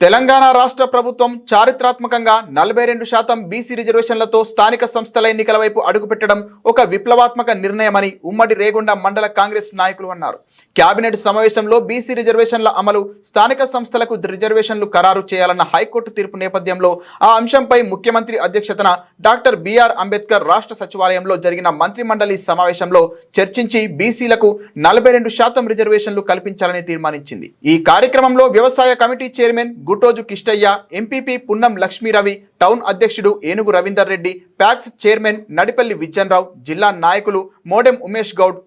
తెలంగాణ రాష్ట్ర ప్రభుత్వం చారిత్రాత్మకంగా నలభై రెండు శాతం బీసీ రిజర్వేషన్లతో స్థానిక సంస్థల ఎన్నికల వైపు అడుగుపెట్టడం ఒక విప్లవాత్మక నిర్ణయమని ఉమ్మడి రేగొండ మండల కాంగ్రెస్ నాయకులు అన్నారు. కేబినెట్ సమావేశంలో బీసీ రిజర్వేషన్ల అమలు స్థానిక సంస్థలకు రిజర్వేషన్లు ఖరారు చేయాలన్న హైకోర్టు తీర్పు నేపథ్యంలో ఆ అంశంపై ముఖ్యమంత్రి అధ్యక్షతన డాక్టర్ బిఆర్ అంబేద్కర్ రాష్ట్ర సచివాలయంలో జరిగిన మంత్రి మండలి సమావేశంలో చర్చించి బీసీలకు నలభై రెండు శాతం రిజర్వేషన్లు కల్పించాలని తీర్మానించింది. ఈ కార్యక్రమంలో వ్యవసాయ committee chairman Gutoju Kishtaiah MPP Punnam Lakshmiravi town అధ్యక్షుడు ఏనుగు రవీందర్ రెడ్డి ప్యాక్స్ చైర్మన్ నడిపల్లి విజ్జన్రావు జిల్లా నాయకులు మోడెం ఉమేష్ గౌడ్.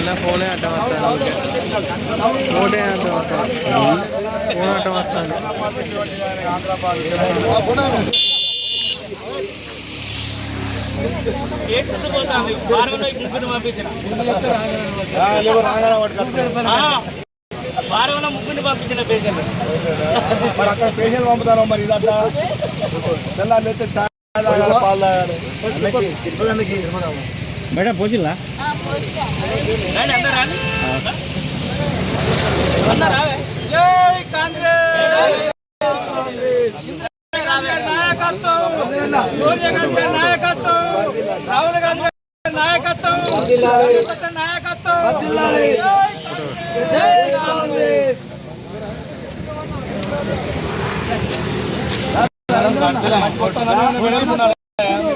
ఇలా ఫోనే అడ్డం వస్తాను ఫోనే అడ్డం వస్తాను ఫోన్ అడ్డం వస్తాను వారంలో ముగ్గురిని పంపించిన పేషెంట్ మరి అక్కడ పేషెంట్ పంపుతారు మరి ఇదంతా తెల్లారి లేస్తే చాయ్ తాగాలి పాలు తాగాలి ఇబ్బందికి మేడం పోజిల్లా నాయకత్వం సోనియా గాంధీ నాయకత్వం! రాహుల్ గాంధీ నాయకత్వం! నాయకత్వం! కాంగ్రెస్!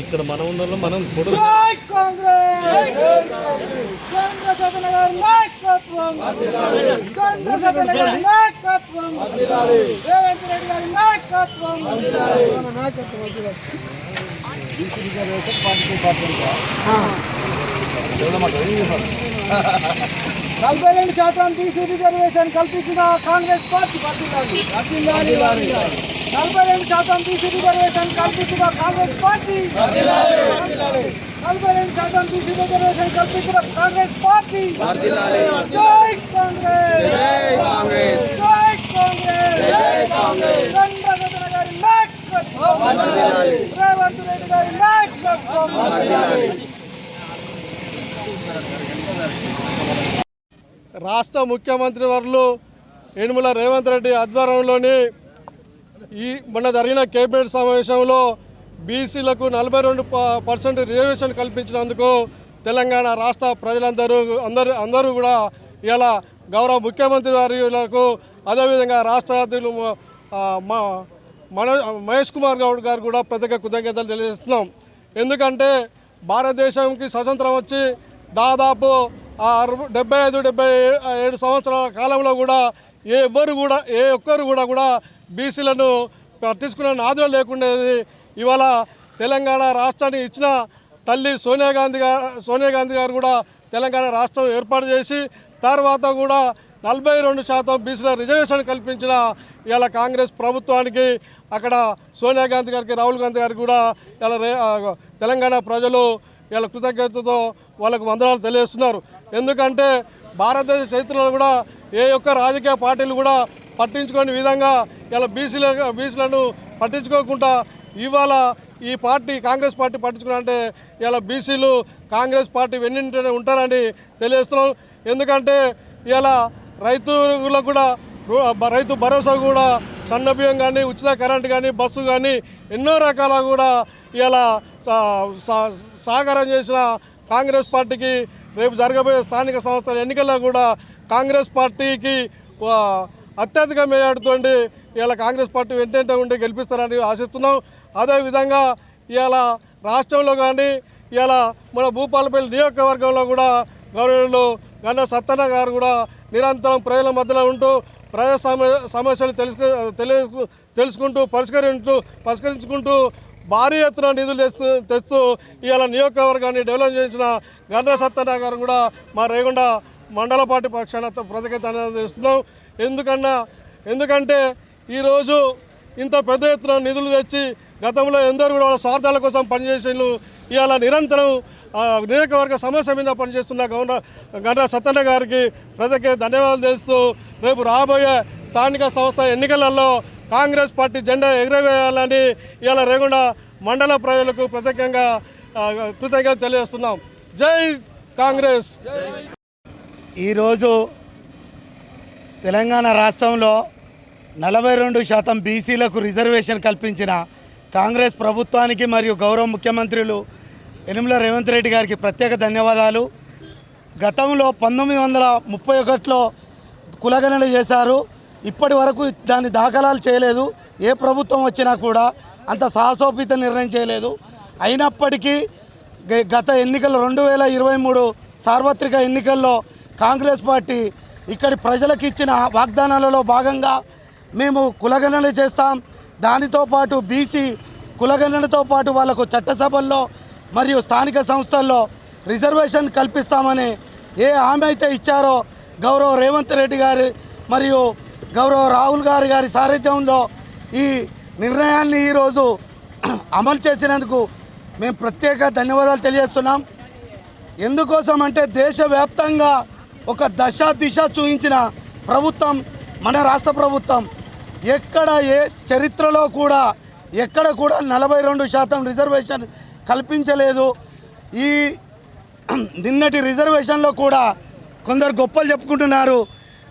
ఇక్కడ మనం ఉన్న మనం కాంగ్రెస్ కొండ సతన నాయకత్వం నాయకత్వం నలభై రెండు శాతం బీసీ రిజర్వేషన్ కల్పించిన కాంగ్రెస్ పార్టీ వర్ధిల్లాలి. నలభై రెండు శాతం బీసీ రిజర్వేషన్ కల్పించిన కాంగ్రెస్ పార్టీ. నలభై రెండు శాతం బీసీ రిజర్వేషన్ కల్పించిన కాంగ్రెస్ పార్టీ. జై కాంగ్రెస్. జై కాంగ్రెస్. జై కాంగ్రెస్. జై కాంగ్రెస్. చంద్రబాబు గారి నాయకత్వం. రేవంత్ రెడ్డి గారి నాయకత్వం. రాష్ట్ర ముఖ్యమంత్రి వర్యులు యనుమల రేవంత్ రెడ్డి ఆధ్వర్యంలోని ఈ మొన్న జరిగిన కేబినెట్ సమావేశంలో బీసీలకు నలభై రెండు పర్సెంట్ రిజర్వేషన్ కల్పించినందుకు తెలంగాణ రాష్ట్ర ప్రజలందరూ అందరూ అందరూ కూడా ఇలా గౌరవ ముఖ్యమంత్రి వారికి అదేవిధంగా రాష్ట్ర అధ్యక్షులు మా మన మహేష్ కుమార్ గౌడ్ గారు కూడా ప్రత్యేక కృతజ్ఞతలు తెలియజేస్తున్నాం. ఎందుకంటే భారతదేశంకి స్వతంత్రం వచ్చి దాదాపు డెబ్బై ఐదు డెబ్బై ఏడు సంవత్సరాల కాలంలో కూడా ఏ ఎవ్వరు కూడా ఏ ఒక్కరు కూడా కూడా బీసీలను పట్టించుకునే నాదులు లేకుండేది ఇవాళ తెలంగాణ రాష్ట్రాన్ని ఇచ్చిన తల్లి సోనియా గాంధీ గారు సోనియా గాంధీ గారు కూడా తెలంగాణ రాష్ట్రం ఏర్పాటు చేసి తర్వాత కూడా నలభై రెండు శాతం బీసీల రిజర్వేషన్ కల్పించిన ఇవాళ కాంగ్రెస్ ప్రభుత్వానికి అక్కడ సోనియా గాంధీ గారికి రాహుల్ గాంధీ గారికి కూడా ఇలా తెలంగాణ ప్రజలు ఇలా కృతజ్ఞతతో వాళ్ళకు వందనాలు తెలియజేస్తున్నారు. ఎందుకంటే భారతదేశ చరిత్రలో కూడా ఏ ఒక్క రాజకీయ పార్టీలు కూడా పట్టించుకోని విధంగా ఇలా బీసీల బీసీలను పట్టించుకోకుండా ఇవాళ ఈ పార్టీ కాంగ్రెస్ పార్టీ పట్టించుకున్నారంటే ఇలా బీసీలు కాంగ్రెస్ పార్టీ వెన్నింటనే ఉంటారని తెలియజేస్తున్నాం. ఎందుకంటే ఇలా రైతులకు కూడా రైతు భరోసా కూడా సన్నబియ్యం కానీ ఉచిత కరెంట్ కానీ బస్సు కానీ ఎన్నో రకాల కూడా ఇలా సహకారం చేసిన కాంగ్రెస్ పార్టీకి రేపు జరగబోయే స్థానిక సంస్థల ఎన్నికల్లో కూడా కాంగ్రెస్ పార్టీకి అత్యధిక మేయాడుతోండి ఇలా కాంగ్రెస్ పార్టీ వెంటనే ఉండి గెలిపిస్తారని ఆశిస్తున్నాం. అదేవిధంగా ఇలా రాష్ట్రంలో కానీ ఇలా మన భూపాలపల్లి నియోజకవర్గంలో కూడా గౌరవులు గన్న సత్తన్న గారు కూడా నిరంతరం ప్రజల మధ్యలో ఉంటూ ప్రజా సమస్యలు తెలుసు తెలుసు తెలుసుకుంటూ పరిష్కరించు పరిష్కరించుకుంటూ భారీ ఎత్తున నిధులు తెస్తూ తెస్తూ ఇవాళ నియోజకవర్గాన్ని డెవలప్ చేసిన గన్న సత్తన్న గారు కూడా మా రేగొండ మండల పార్టీ పక్షాన ప్రత్యేక ధన్యవాదాలు ఎందుకన్నా? ఎందుకంటే ఈరోజు ఇంత పెద్ద ఎత్తున నిధులు తెచ్చి గతంలో ఎందరో కూడా వాళ్ళ స్వార్థాల కోసం పనిచేసేళ్ళు ఇవాళ నిరంతరం నియోజకవర్గ సమస్య మీద పనిచేస్తున్న గవర్నర్ గండ్ర సత్యన్న గారికి ప్రత్యేక ధన్యవాదాలు తెలుస్తూ రేపు రాబోయే స్థానిక సంస్థ ఎన్నికలలో కాంగ్రెస్ పార్టీ జెండా ఎగురవేయాలని ఇవాళ రేగుండ మండల ప్రజలకు ప్రత్యేకంగా కృతజ్ఞత తెలియజేస్తున్నాం. జై కాంగ్రెస్! ఈరోజు తెలంగాణ రాష్ట్రంలో నలభై రెండు శాతం బీసీలకు రిజర్వేషన్ కల్పించిన కాంగ్రెస్ ప్రభుత్వానికి మరియు గౌరవ ముఖ్యమంత్రులు యనుమల రేవంత్ రెడ్డి గారికి ప్రత్యేక ధన్యవాదాలు. గతంలో పంతొమ్మిది వందల ముప్పై ఒకటిలో కులగణన చేశారు. ఇప్పటి వరకు దాని దాఖలాలు చేయలేదు. ఏ ప్రభుత్వం వచ్చినా కూడా అంత సాహసోపిత నిర్ణయం చేయలేదు. అయినప్పటికీ గత ఎన్నికలు రెండు వేల ఇరవై మూడు సార్వత్రిక ఎన్నికల్లో కాంగ్రెస్ పార్టీ ఇక్కడి ప్రజలకు ఇచ్చిన వాగ్దానాలలో భాగంగా మేము కులగణన చేస్తాం. దానితో పాటు బీసీ కులగణనతో పాటు వాళ్ళకు చట్టసభల్లో మరియు స్థానిక సంస్థల్లో రిజర్వేషన్ కల్పిస్తామని ఏ హామీ అయితే ఇచ్చారో గౌరవ రేవంత్ రెడ్డి గారి మరియు గౌరవ రాహుల్ గారి గారి సారథ్యంలో ఈ నిర్ణయాన్ని ఈరోజు అమలు చేసినందుకు మేము ప్రత్యేక ధన్యవాదాలు తెలియజేస్తున్నాం. ఎందుకోసం అంటే దేశవ్యాప్తంగా ఒక దశ దిశ చూపించిన ప్రభుత్వం మన రాష్ట్ర ప్రభుత్వం ఎక్కడ ఏ చరిత్రలో కూడా ఎక్కడ కూడా నలభై రెండు శాతం రిజర్వేషన్ కల్పించలేదు. ఈ నిన్నటి రిజర్వేషన్లో కూడా కొందరు గొప్పలు చెప్పుకుంటున్నారు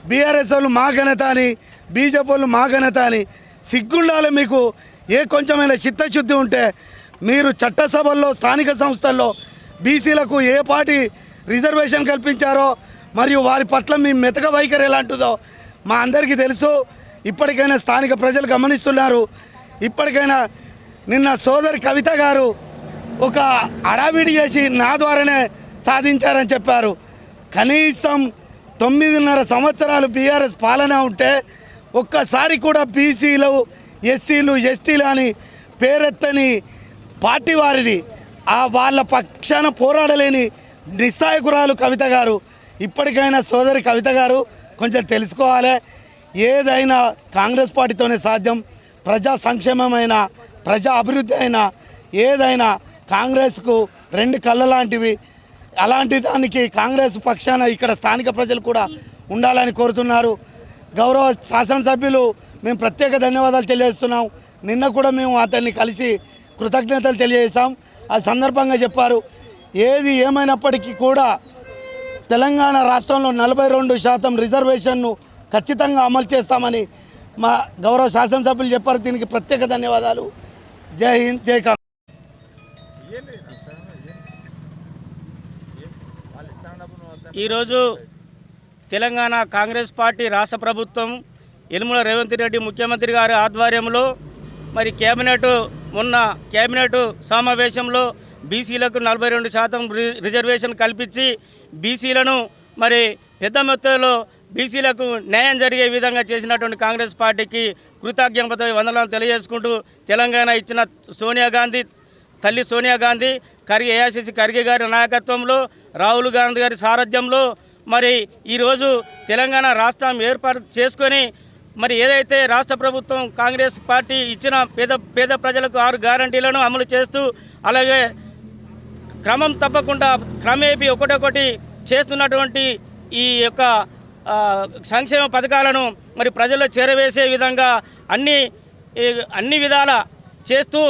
బీఆర్ఎస్ వాళ్ళు మా ఘనత అని బీజేపీ వాళ్ళు మా ఘనత అని. సిగ్గుండాలి మీకు ఏ కొంచెమైన చిత్తశుద్ధి ఉంటే మీరు చట్టసభల్లో స్థానిక సంస్థల్లో బీసీలకు ఏ పార్టీ రిజర్వేషన్ కల్పించారో మరియు వారి పట్ల మీ మెతక వైఖరి ఎలాంటిదో మా అందరికీ తెలుసు. ఇప్పటికైనా స్థానిక ప్రజలు గమనిస్తున్నారు. ఇప్పటికైనా నిన్న సోదరి కవిత గారు ఒక అడావిడి చేసి నా ద్వారానే సాధించారని చెప్పారు. కనీసం తొమ్మిదిన్నర సంవత్సరాలు బీఆర్ఎస్ పాలన ఉంటే ఒక్కసారి కూడా బీసీలు ఎస్సీలు ఎస్టీలు అని పేరెత్తని పార్టీ వారిది. ఆ వాళ్ళ పక్షాన పోరాడలేని నిస్సాయకురాలు కవిత గారు. ఇప్పటికైనా సోదరి కవిత గారు కొంచెం తెలుసుకోవాలి. ఏదైనా కాంగ్రెస్ పార్టీతోనే సాధ్యం. ప్రజా సంక్షేమమైన ప్రజా అభివృద్ధి అయినా ఏదైనా కాంగ్రెస్కు రెండు కళ్ళ లాంటివి అలాంటి దానికి కాంగ్రెస్ పక్షాన ఇక్కడ స్థానిక ప్రజలు కూడా ఉండాలని కోరుతున్నారు. గౌరవ శాసనసభ్యులు మేము ప్రత్యేక ధన్యవాదాలు తెలియజేస్తున్నాం. నిన్న కూడా మేము అతన్ని కలిసి కృతజ్ఞతలు తెలియజేశాం. ఆ సందర్భంగా చెప్పారు. ఏది ఏమైనప్పటికీ కూడా తెలంగాణ రాష్ట్రంలో నలభై రెండు శాతం రిజర్వేషన్ను ఖచ్చితంగా అమలు చేస్తామని మా గౌరవ శాసనసభ్యులు చెప్పారు. దీనికి ప్రత్యేక ధన్యవాదాలు. జై హింద్ జై కాంగ్రెస్. ఈరోజు తెలంగాణ కాంగ్రెస్ పార్టీ రాష్ట్ర ప్రభుత్వం యనుమల రేవంత్ రెడ్డి ముఖ్యమంత్రి గారి ఆధ్వర్యంలో మరి కేబినెట్ మొన్న కేబినెట్ సమావేశంలో బీసీలకు నలభై రెండు శాతం రి- రిజర్వేషన్ కల్పించి బీసీలను మరి పెద్ద మొత్తంలో బీసీలకు న్యాయం జరిగే విధంగా చేసినటువంటి కాంగ్రెస్ పార్టీకి కృతజ్ఞత వందనాలు తెలియజేసుకుంటూ తెలంగాణ ఇచ్చిన సోనియా గాంధీ తల్లి సోనియా గాంధీ ఖర్గే ఏఐసిసి ఖర్గే గారి నాయకత్వంలో రాహుల్ గాంధీ గారి సారథ్యంలో మరి ఈరోజు తెలంగాణ రాష్ట్రం ఏర్పాటు చేసుకొని మరి ఏదైతే రాష్ట్ర ప్రభుత్వం కాంగ్రెస్ పార్టీ ఇచ్చిన పేద పేద ప్రజలకు ఆరు గ్యారంటీలను అమలు చేస్తూ అలాగే క్రమం తప్పకుండా క్రమేపీ ఒకటొకటి చేస్తున్నటువంటి ఈ యొక్క సంక్షేమ పథకాలను మరి ప్రజల్లో చేరవేసే విధంగా అన్ని అన్ని విధాల చేస్తూ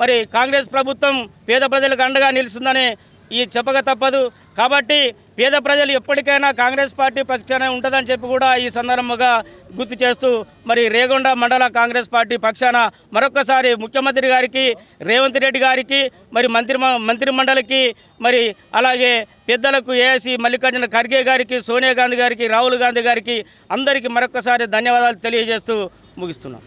మరి కాంగ్రెస్ ప్రభుత్వం పేద ప్రజలకు అండగా నిలుస్తుందని ఈ చెప్పక తప్పదు. కాబట్టి పేద ప్రజలు ఎప్పటికైనా కాంగ్రెస్ పార్టీ పక్షాన ఉంటుందని చెప్పి కూడా ఈ సందర్భంగా గుర్తు చేస్తూ మరి రేగొండ మండల కాంగ్రెస్ పార్టీ పక్షాన మరొకసారి ముఖ్యమంత్రి గారికి రేవంత్ రెడ్డి గారికి మరి మంత్రి మంత్రి మండలికి మరి అలాగే పెద్దలకు ఏఐసి మల్లికార్జున ఖర్గే గారికి సోనియా గాంధీ గారికి రాహుల్ గాంధీ గారికి అందరికీ మరొకసారి ధన్యవాదాలు తెలియజేస్తూ ముగిస్తున్నాం.